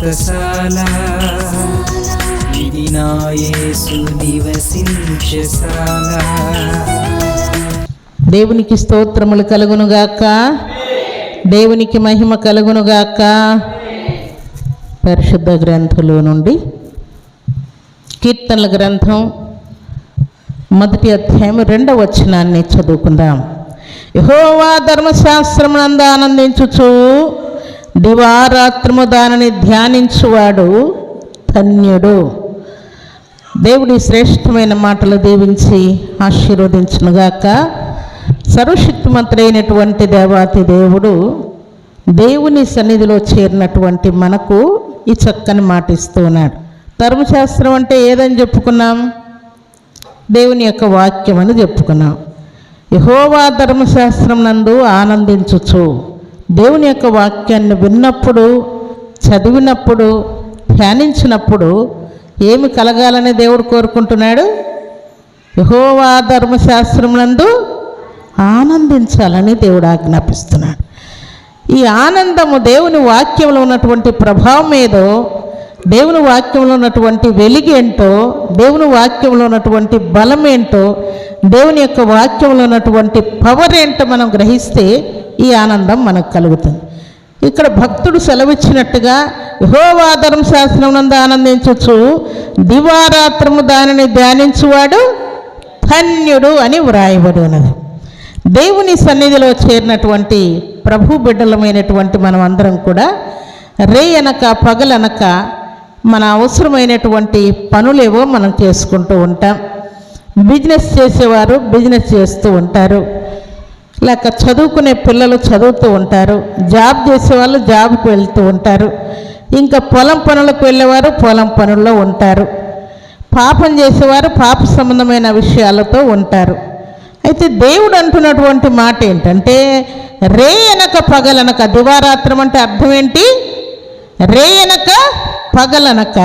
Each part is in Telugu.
వ్రతశాల ఇది నా యేసు నివసించశాల దేవునికి స్తోత్రములు కలుగునుగాక. దేవునికి మహిమ కలుగునుగాక. పరిశుద్ధ గ్రంథంలో నుండి కీర్తనల గ్రంథం మొదటి అధ్యాయం రెండవ వచనాన్ని చదువుకుందాం. యహోవా ధర్మశాస్త్రమునందు ఆనందించుచు దివారాత్రము దానిని ధ్యానించువాడు ధన్యుడు. దేవుడి శ్రేష్టమైన మాటలు దీవించి ఆశీర్వదించునుగాక. సర్వశక్తిమంతుడైనటువంటి దేవాతి దేవుడు దేవుని సన్నిధిలో చేరినటువంటి మనకు ఈ చక్కని మాట ఇస్తున్నాడు ధర్మశాస్త్రం అంటే ఏదని చెప్పుకున్నాం? దేవుని యొక్క వాక్యం అని చెప్పుకున్నాం. యహోవా ధర్మశాస్త్రం నందు ఆనందించుచు. దేవుని యొక్క వాక్యాన్ని విన్నప్పుడు చదివినప్పుడు ధ్యానించినప్పుడు ఏమి కలగాలని దేవుడు కోరుకుంటున్నాడు? యహోవా ధర్మశాస్త్రమునందు ఆనందించాలని దేవుడు ఆజ్ఞాపిస్తున్నాడు. ఈ ఆనందము దేవుని వాక్యంలో ఉన్నటువంటి ప్రభావం ఏదో దేవుని వాక్యంలో ఉన్నటువంటి వెలుగేంటో దేవుని వాక్యంలో ఉన్నటువంటి బలం ఏంటో దేవుని యొక్క వాక్యంలో ఉన్నటువంటి పవర్ ఏంటో మనం గ్రహిస్తే ఈ ఆనందం మనకు కలుగుతుంది. ఇక్కడ భక్తుడు సెలవిచ్చినట్టుగా యహోవా శాస్త్రం నందు ఆనందించవచ్చు దివారాత్రము దానిని ధ్యానించువాడు ధన్యుడు అని వ్రాయబడి ఉన్నది దేవుని సన్నిధిలో చేరినటువంటి ప్రభు బిడ్డలమైనటువంటి మనం అందరం కూడా రే అనక పగలనక మన అవసరమైనటువంటి పనులేవో మనం చేసుకుంటూ ఉంటాం. బిజినెస్ చేసేవారు బిజినెస్ చేస్తూ ఉంటారు. లేక చదువుకునే పిల్లలు చదువుతూ ఉంటారు జాబ్ చేసేవాళ్ళు జాబ్కి వెళ్తూ ఉంటారు. ఇంకా పొలం పనులకు వెళ్ళేవారు పొలం పనుల్లో ఉంటారు. పాపం చేసేవారు పాప సంబంధమైన విషయాలతో ఉంటారు. అయితే దేవుడు అంటున్నటువంటి మాట ఏంటంటే రే అనక పగలనక దివారాత్రం అంటే అర్థం ఏంటి? రే అనక పగలనక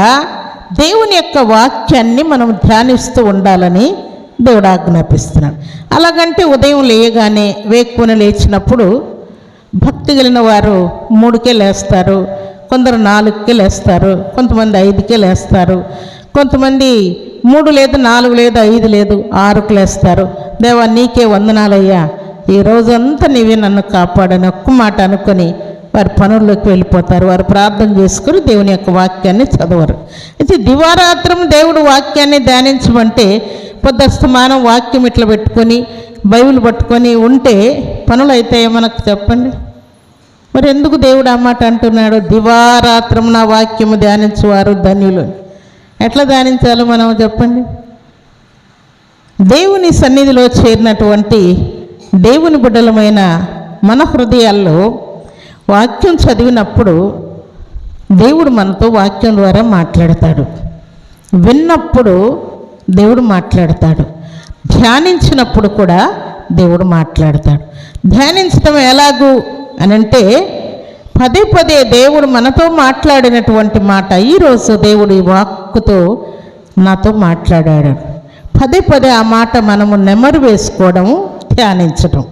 దేవుని యొక్క వాక్యాన్ని మనం ధ్యానిస్తూ ఉండాలని దేవుడు ఆజ్ఞాపిస్తున్నాడు అలాగంటే ఉదయం లేయగానే వేక్కుని లేచినప్పుడు భక్తి కలిగిన వారు మూడుకే లేస్తారు కొందరు నాలుగుకే లేస్తారు కొంతమంది ఐదుకే లేస్తారు కొంతమంది మూడు లేదు నాలుగు లేదు ఐదు లేదు ఆరుకు లేస్తారు. దేవా నీకే వందనాలయ్యా. ఈ రోజంతా నీవే నన్ను కాపాడని ఒక్క మాట అనుకొని వారి పనుల్లోకి వెళ్ళిపోతారు. వారు ప్రార్థన చేసుకుని దేవుని యొక్క వాక్యాన్ని చదవరు. అయితే దివారాత్రం దేవుడు వాక్యాన్ని ధ్యానించమంటే పొద్దుస్తమానం వాక్యం ఇట్లా పెట్టుకొని బైబిల్ పట్టుకొని ఉంటే పనులు అవుతాయో మనకు చెప్పండి? మరి ఎందుకు దేవుడు ఆ మాట అంటున్నాడు? దివారాత్రం నా వాక్యము ధ్యానించువారు ధన్యులు. ఎట్లా ధ్యానించాలో మనం చెప్పండి? దేవుని సన్నిధిలో చేరినటువంటి దేవుని బిడ్డలమైన మన హృదయాల్లో వాక్యం చదివినప్పుడు దేవుడు మనతో వాక్యం ద్వారా మాట్లాడతాడు. విన్నప్పుడు దేవుడు మాట్లాడతాడు. ధ్యానించినప్పుడు కూడా దేవుడు మాట్లాడతాడు. ధ్యానించడం ఎలాగూ అని అంటే పదే పదే దేవుడు మనతో మాట్లాడినటువంటి మాట ఈరోజు దేవుడు ఈ వాక్కుతో నాతో మాట్లాడాడు. పదే పదే ఆ మాట మనము నెమరు వేసుకోవడం ధ్యానించడం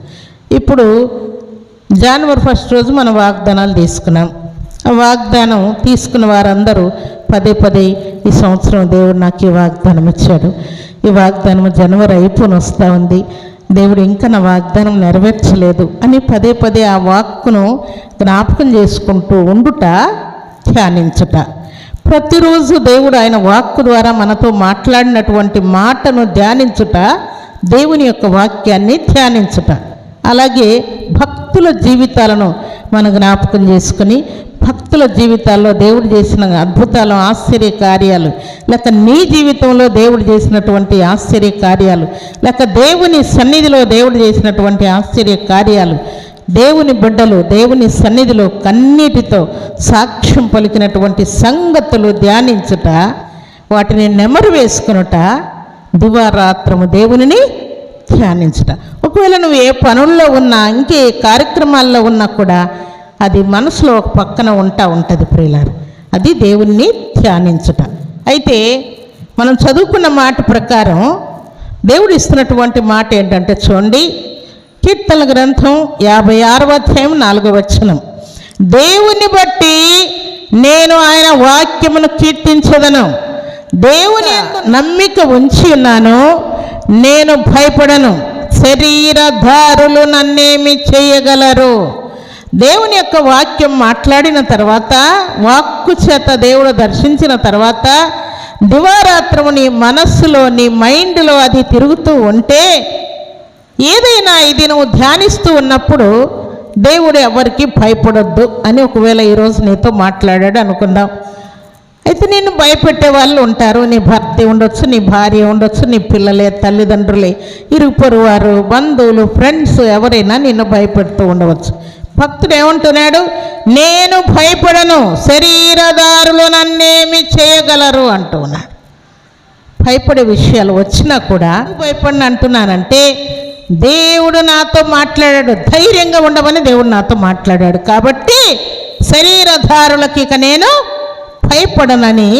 ఇప్పుడు జనవరి ఫస్ట్ రోజు మనం వాగ్దానాలు తీసుకున్నాం. ఆ వాగ్దానం తీసుకున్న వారందరూ పదే పదే ఈ సంవత్సరం దేవుడు నాకు ఈ వాగ్దానం ఇచ్చాడు. ఈ వాగ్దానం జనవరి అయిపోని వస్తూ ఉంది. దేవుడు ఇంకా నా వాగ్దానం నెరవేర్చలేదు అని పదే పదే ఆ వాక్కును జ్ఞాపకం చేసుకుంటూ ఉండుట ధ్యానించుట. ప్రతిరోజు దేవుడు ఆయన వాక్కు ద్వారా మనతో మాట్లాడినటువంటి మాటను ధ్యానించుట దేవుని యొక్క వాక్యాన్ని ధ్యానించుట. అలాగే భక్తుల జీవితాలను మనం జ్ఞాపకం చేసుకుని భక్తుల జీవితాల్లో దేవుడు చేసిన అద్భుతాలు ఆశ్చర్య కార్యాలు లేక నీ జీవితంలో దేవుడు చేసినటువంటి ఆశ్చర్య కార్యాలు లేక దేవుని సన్నిధిలో దేవుడు చేసినటువంటి ఆశ్చర్య కార్యాలు దేవుని బిడ్డలు దేవుని సన్నిధిలో కన్నీటితో సాక్ష్యం పలికినటువంటి సంగతులు ధ్యానించుట వాటిని నెమరు వేసుకునుట దివారాత్రము దేవునిని ధ్యానించుట. ఒకవేళ నువ్వు ఏ పనుల్లో ఉన్నా ఇంకే కార్యక్రమాల్లో ఉన్నా కూడా అది మనసులో ఒక పక్కన ఉంటా ఉంటుంది ప్రియులారు. అది దేవుణ్ణి ధ్యానించుట. అయితే మనం చదువుకున్న మాట ప్రకారం దేవుడు ఇస్తున్నటువంటి మాట ఏంటంటే చూడండి కీర్తన గ్రంథం యాభై ఆరవ అధ్యాయం నాలుగో వచనం. దేవుని బట్టి నేను ఆయన వాక్యమును కీర్తించదను. దేవుని నమ్మిక ఉంచి ఉన్నాను. నేను భయపడను. శరీరధారులు నన్నేమి చేయగలరు? దేవుని యొక్క వాక్యం మాట్లాడిన తర్వాత వాక్కు చేత దేవుడు దర్శించిన తర్వాత దివారాత్రము నీ మనస్సులో నీ మైండ్లో అది తిరుగుతూ ఉంటే ఏదైనా ఇది నువ్వు ధ్యానిస్తూ ఉన్నప్పుడు దేవుడు ఎవరికి భయపడొద్దు అని ఒకవేళ ఈరోజు నీతో మాట్లాడాడు అనుకుందాం. అయితే నేను భయపెట్టే వాళ్ళు ఉంటారు. నీ భర్త ఉండొచ్చు నీ భార్య ఉండొచ్చు నీ పిల్లలే తల్లిదండ్రులే ఇరుపరు వారు బంధువులు ఫ్రెండ్స్ ఎవరైనా నిన్ను భయపెడుతూ ఉండవచ్చు. భక్తుడు ఏమంటున్నాడు? నేను భయపడను శరీరదారులు నన్నేమి చేయగలరు అంటున్నాడు. భయపడే విషయాలు వచ్చినా కూడా భయపడిన అంటున్నానంటే దేవుడు నాతో మాట్లాడాడు. ధైర్యంగా ఉండమని దేవుడు నాతో మాట్లాడాడు. కాబట్టి శరీరధారులకి ఇక నేను భయపడనని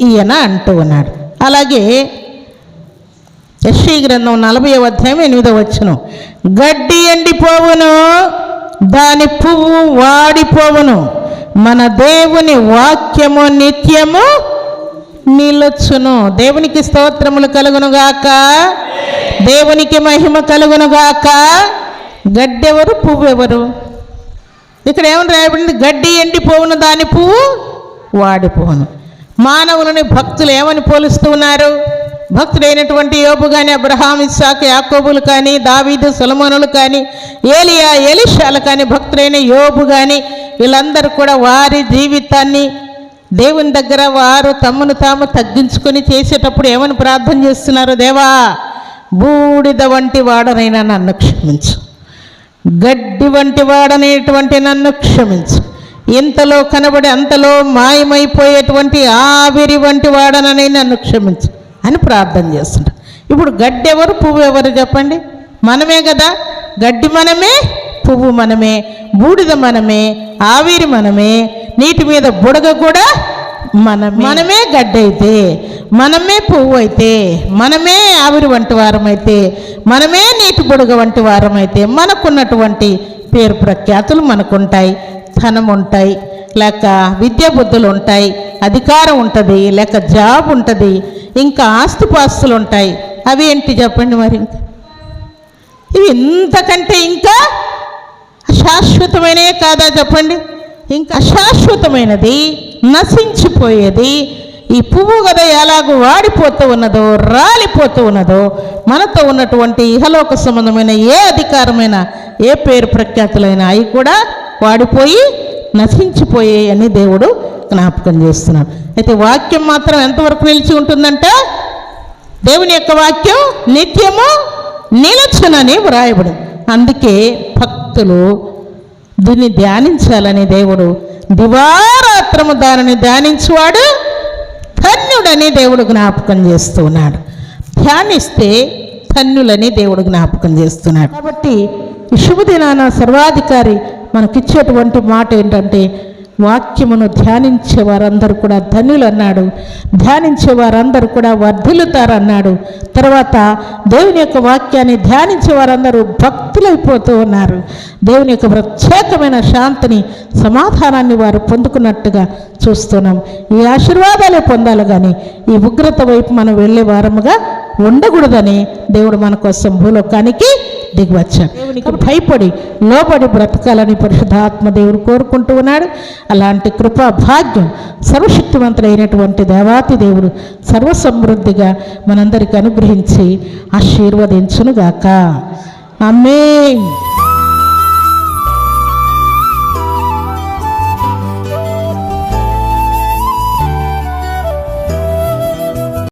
ఈయన అంటూ ఉన్నాడు. అలాగే యశ్వీ గ్రంథం నలభై అధ్యాయం ఎనిమిదో వచ్చును గడ్డి ఎండిపోవును దాని పువ్వు వాడిపోవును. మన దేవుని వాక్యము నిత్యము నిలొచ్చును దేవునికి స్తోత్రములు కలుగునుగాక దేవునికి మహిమ కలుగునుగాక గడ్డెవరు? పువ్వు ఎవరు ఇక్కడ ఏమని రాయబడింది? గడ్డి ఎండిపోవును దాని పువ్వు వాడిపోను. మానవులని భక్తులు ఏమని పోలుస్తూ ఉన్నారు భక్తుడైనటువంటి యోబు కానీ అబ్రహాం ఇస్సాకు యాకోబులు కానీ దావీదు సులమనులు కానీ ఏలియా ఎలిషాలు కానీ భక్తుడైన యోబు కానీ వీళ్ళందరూ కూడా వారి జీవితాన్ని దేవుని దగ్గర వారు తమను తాము తగ్గించుకొని చేసేటప్పుడు ఏమని ప్రార్థన చేస్తున్నారు? దేవా బూడిద వంటి వాడనైనా నన్ను క్షమించు. గడ్డి వంటి వాడనేటువంటి నన్ను క్షమించు. ఇంతలో కనబడి అంతలో మాయమైపోయేటువంటి ఆవిరి వంటి వాడనని నన్ను క్షమించు అని ప్రార్థన చేస్తుంటాను ఇప్పుడు గడ్డి ఎవరు? పువ్వు ఎవరు చెప్పండి? మనమే కదా. గడ్డి మనమే పువ్వు మనమే బూడిద మనమే ఆవిరి మనమే నీటి మీద బుడగ కూడా మన మనమే గడ్డైతే అయితే మనమే పువ్వు అయితే మనమే ఆవిరి వంటి వారమైతే మనమే నీటి బుడగ వంటి వారమైతే మనకున్నటువంటి పేరు ప్రఖ్యాతులు మనకుంటాయి. ధనం ఉంటాయి లేక విద్యా బుద్ధులు ఉంటాయి అధికారం ఉంటుంది లేక జాబ్ ఉంటుంది ఇంకా ఆస్తిపాస్తులు ఉంటాయి. అవి ఏంటి చెప్పండి మరి? ఇంకా ఇవి ఇంతకంటే ఇంకా శాశ్వతమైనవి కాదా చెప్పండి? ఇంకా అశాశ్వతమైనది నశించిపోయేది ఈ పువ్వు కదా ఎలాగో వాడిపోతూ ఉన్నదో రాలిపోతూ ఉన్నదో మనతో ఉన్నటువంటి ఇహలోక సంబంధమైన ఏ అధికారమైన ఏ పేరు ప్రఖ్యాతులైన అవి కూడా వాడిపోయి నశించిపోయే అని దేవుడు జ్ఞాపకం చేస్తున్నాడు. అయితే వాక్యం మాత్రం ఎంతవరకు నిలిచి ఉంటుందంటే దేవుని యొక్క వాక్యం నిత్యము నిలచునని వ్రాయబడి అందుకే భక్తులు దీన్ని ధ్యానించాలని దేవుడు దివారాత్రము దానిని ధ్యానించువాడు ధన్యుడని దేవుడు జ్ఞాపకం చేస్తున్నాడు. ధ్యానిస్తే ధన్యులని దేవుడు జ్ఞాపకం చేస్తున్నాడు. కాబట్టి శుభదినాన సర్వాధికారి మనకిచ్చేటువంటి మాట ఏంటంటే వాక్యమును ధ్యానించే వారందరూ కూడా ధన్యులు అన్నాడు ధ్యానించే వారందరూ కూడా వర్ధిల్లుతారన్నాడు. తర్వాత దేవుని యొక్క వాక్యాన్ని ధ్యానించే వారందరూ భక్తులైపోతూ ఉన్నారు. దేవుని యొక్క ప్రత్యేకమైన శాంతిని సమాధానాన్ని వారు పొందుకున్నట్టుగా చూస్తున్నాం. ఈ ఆశీర్వాదాలే పొందాలి కానీ ఈ ఉగ్రత వైపు మనం వెళ్ళే వారముగా ఉండకూడదని దేవుడు మన కోసం భూలోకానికి దిగివచ్చాడు. దేవునికి భయపడి లోబడి బ్రతకాలని పరిశుద్ధాత్మ దేవుడు కోరుకుంటూ ఉన్నాడు. అలాంటి కృపా భాగ్యం సర్వశక్తివంతులైనటువంటి దేవాతి దేవుడు సర్వసమృద్ధిగా మనందరికి అనుగ్రహించి ఆశీర్వదించునుగాక. అమ్మే